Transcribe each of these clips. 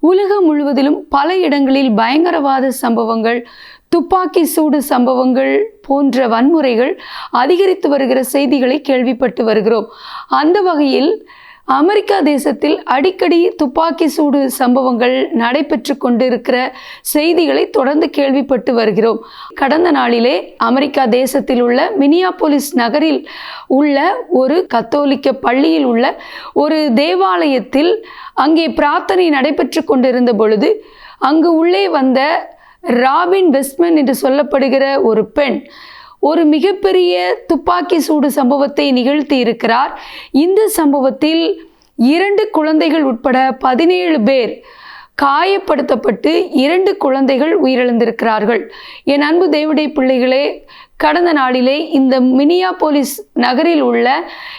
உலகம் முழுவதிலும் பல இடங்களில் பயங்கரவாத சம்பவங்கள் துப்பாக்கி சூடு சம்பவங்கள் போன்ற வன்முறைகள் அதிகரித்து வருகிற செய்திகளை கேள்விப்பட்டு வருகிறோம். அந்த வகையில் அமெரிக்கா தேசத்தில் அடிக்கடி துப்பாக்கி சூடு சம்பவங்கள் நடைபெற்று கொண்டிருக்கிற செய்திகளை தொடர்ந்து கேள்விப்பட்டு வருகிறோம். கடந்த நாளிலே அமெரிக்கா தேசத்தில் உள்ள மினியாபோலிஸ் நகரில் உள்ள ஒரு கத்தோலிக்க பள்ளியில் உள்ள ஒரு தேவாலயத்தில் அங்கே பிரார்த்தனை நடைபெற்று கொண்டிருந்த பொழுது அங்கு உள்ளே வந்த ராபின் வெஸ்ட்மன் என்று சொல்லப்படுகிற ஒரு பெண் ஒரு மிகப்பெரிய துப்பாக்கி சூடு சம்பவத்தை நிகழ்த்தி இருக்கிறார். இந்த சம்பவத்தில் இரண்டு குழந்தைகள் உட்பட பதினேழு பேர் காயப்படுத்தப்பட்டு இரண்டு குழந்தைகள் உயிரிழந்திருக்கிறார்கள். என் அன்பு தேவடைய பிள்ளைகளே கடந்த நாளிலே இந்த மினியாபோலிஸ் நகரில் உள்ள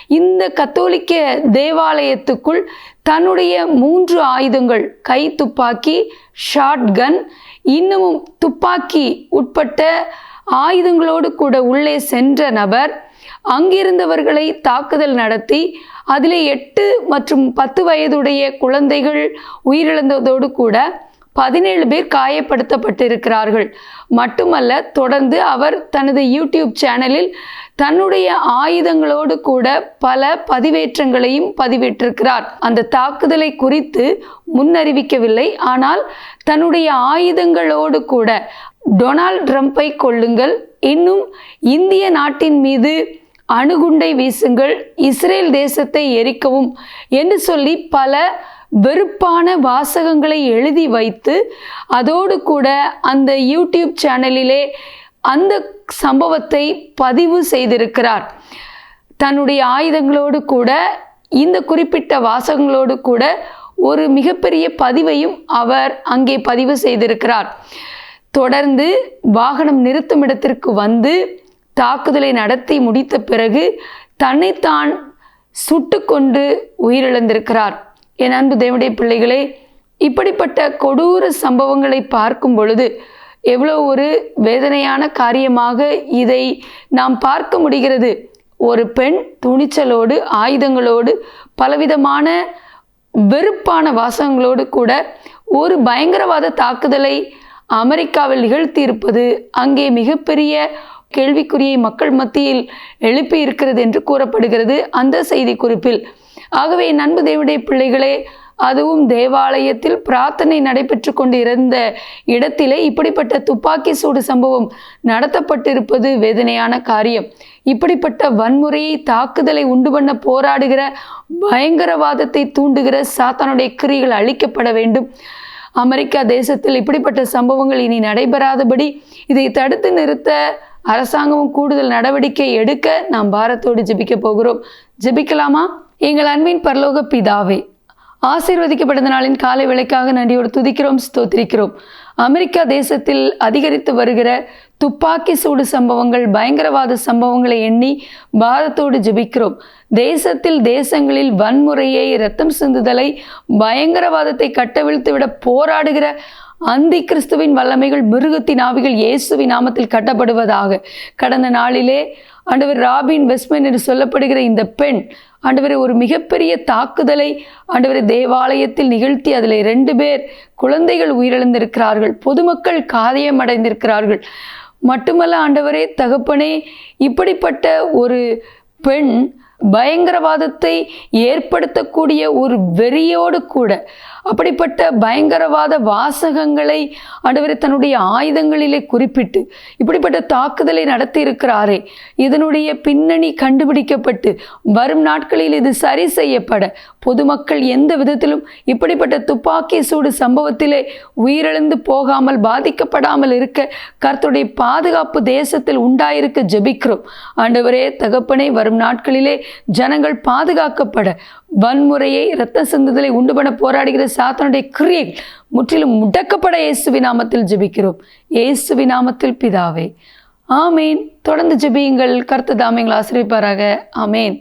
இந்த கத்தோலிக்க தேவாலயத்துக்குள் தன்னுடைய மூன்று ஆயுதங்கள் கை துப்பாக்கி ஷாட்கன் இன்னமும் துப்பாக்கி உட்பட்ட ஆயுதங்களோடு கூட உள்ளே சென்ற நபர் அங்கிருந்தவர்களை தாக்குதல் நடத்தி அதில் எட்டு மற்றும் பத்து வயதுடைய குழந்தைகள் உயிரிழந்ததோடு கூட பதினேழு பேர் காயப்படுத்தப்பட்டிருக்கிறார்கள். மட்டுமல்ல தொடர்ந்து அவர் தனது யூடியூப் சேனலில் தன்னுடைய ஆயுதங்களோடு கூட பல பதிவேற்றங்களையும் பதிவிட்டிருக்கிறார். அந்த தாக்குதலை குறித்து முன்னறிவிக்கவில்லை. ஆனால் தன்னுடைய ஆயுதங்களோடு கூட டொனால்ட் ட்ரம்ப்பை கொள்ளுங்கள் இன்னும் இந்திய நாட்டின் மீது அணுகுண்டை வீசுங்கள். இஸ்ரேல் தேசத்தை எரிக்கவும் என்று சொல்லி பல வெறுப்பான வாசகங்களை எழுதி வைத்து அதோடு கூட அந்த யூடியூப் சேனலிலே அந்த சம்பவத்தை பதிவு செய்திருக்கிறார். தன்னுடைய ஆயுதங்களோடு கூட இந்த குறிப்பிட்ட வாசகங்களோடு கூட ஒரு மிகப்பெரிய பதிவையும் அவர் அங்கே பதிவு செய்திருக்கிறார். தொடர்ந்து வாகனம் நிறுத்தும் இடத்திற்கு வந்து தாக்குதலை நடத்தி முடித்த பிறகு தன்னைத்தான் சுட்டு கொண்டு உயிரிழந்திருக்கிறார். என் அன்பு தேவடைய பிள்ளைகளே இப்படிப்பட்ட கொடூர சம்பவங்களை பார்க்கும் பொழுது எவ்வளோ ஒரு வேதனையான காரியமாக இதை நாம் பார்க்க முடிகிறது. ஒரு பெண் துணிச்சலோடு ஆயுதங்களோடு பலவிதமான வெறுப்பான வாசகங்களோடு கூட ஒரு பயங்கரவாத தாக்குதலை அமெரிக்காவில் நிகழ்த்தியிருப்பது அங்கே மிகப்பெரிய கேள்விக்குறியை மக்கள் மத்தியில் எழுப்பி இருக்கிறது என்று கூறப்படுகிறது அந்த செய்தி குறிப்பில் ஆகவே நண்பு தேவடைய பிள்ளைகளே அதுவும் தேவாலயத்தில் பிரார்த்தனை நடைபெற்று கொண்டிருந்த இடத்திலே இப்படிப்பட்ட துப்பாக்கி சூடு சம்பவம் நடத்தப்பட்டிருப்பது வேதனையான காரியம். இப்படிப்பட்ட வன்முறையை தாக்குதலை உண்டு பண்ண போராடுகிற பயங்கரவாதத்தை தூண்டுகிற சாத்தானுடைய கிரிகள் அழிக்கப்பட வேண்டும். அமெரிக்கா தேசத்தில் இப்படிப்பட்ட சம்பவங்கள் இனி நடைபெறாதபடி இதை தடுத்து நிறுத்த அரசாங்கமும் கூடுதல் நடவடிக்கை எடுக்க நாம் பாரத்தோடு ஜெபிக்க போகிறோம். ஜெபிக்கலாமா? எங்கள் அன்பின் பரலோக பிதாவே ஆசீர்வதிக்கப்பட்ட நாளின் காலை விலைக்காக நன்றியோடு துதிக்கிறோம் ஸ்தோத்திரிக்கிறோம். அமெரிக்கா தேசத்தில் அதிகரித்து வருகிற துப்பாக்கி சூடு சம்பவங்கள் பயங்கரவாத சம்பவங்களை எண்ணி பாரத்தோடு ஜெபிக்கிறோம். தேசத்தில் தேசங்களில் வன்முறையை இரத்தம் சிந்துதலை பயங்கரவாதத்தை கட்டவிழ்த்துவிட போராடுகிற அந்தி கிறிஸ்துவின் வல்லமைகள் மிருகத்தின் ஆவிகள் இயேசுவின் நாமத்தில் கட்டப்படுவதாக. கடந்த நாளிலே ஆண்டவர் ராபின் வெஸ்மென் என்று சொல்லப்படுகிற இந்த பெண் ஆண்டவர் ஒரு மிகப்பெரிய தாக்குதலை ஆண்டவர் தேவாலயத்தில் நிகழ்த்தி அதில் ரெண்டு பேர் குழந்தைகள் உயிரிழந்திருக்கிறார்கள் பொதுமக்கள் காயமடைந்திருக்கிறார்கள். மட்டுமல்ல ஆண்டவரே தகப்பனே இப்படிப்பட்ட ஒரு பெண் பயங்கரவாதத்தை ஏற்படுத்தக்கூடிய ஒரு வெறியோடு கூட அப்படிப்பட்ட பயங்கரவாத வாசகங்களை ஆண்டவர் தன்னுடைய ஆயுதங்களிலே குறிப்பிட்டு இப்படிப்பட்ட தாக்குதலை நடத்தி இருக்கிறாரே இதனுடைய பின்னணி கண்டுபிடிக்கப்பட்டு வரும் நாட்களில் இது சரி செய்யப்பட பொதுமக்கள் எந்த விதத்திலும் இப்படிப்பட்ட துப்பாக்கி சூடு சம்பவத்திலே உயிரிழந்து போகாமல் பாதிக்கப்படாமல் இருக்க கர்த்தருடைய பாதுகாப்பு தேசத்தில் உண்டாயிருக்க ஜெபிக்கிறோம். ஆண்டவரே தகப்பனை வரும் நாட்களிலே ஜனங்கள் பாதுகாக்கப்பட வன்முறையை இரத்த சிந்துதலை உண்டு பண்ண போராடுகிற சாத்தனுடைய கிரியை முற்றிலும் முடக்கப்பட இயேசுவி நாமத்தில் ஜெபிக்கிறோம். இயேசுவி நாமத்தில் பிதாவே. ஆமேன். தொடர்ந்து ஜெபியுங்கள். கருத்து தாமைகள் ஆசிரியப்பாராக ஆமேன்.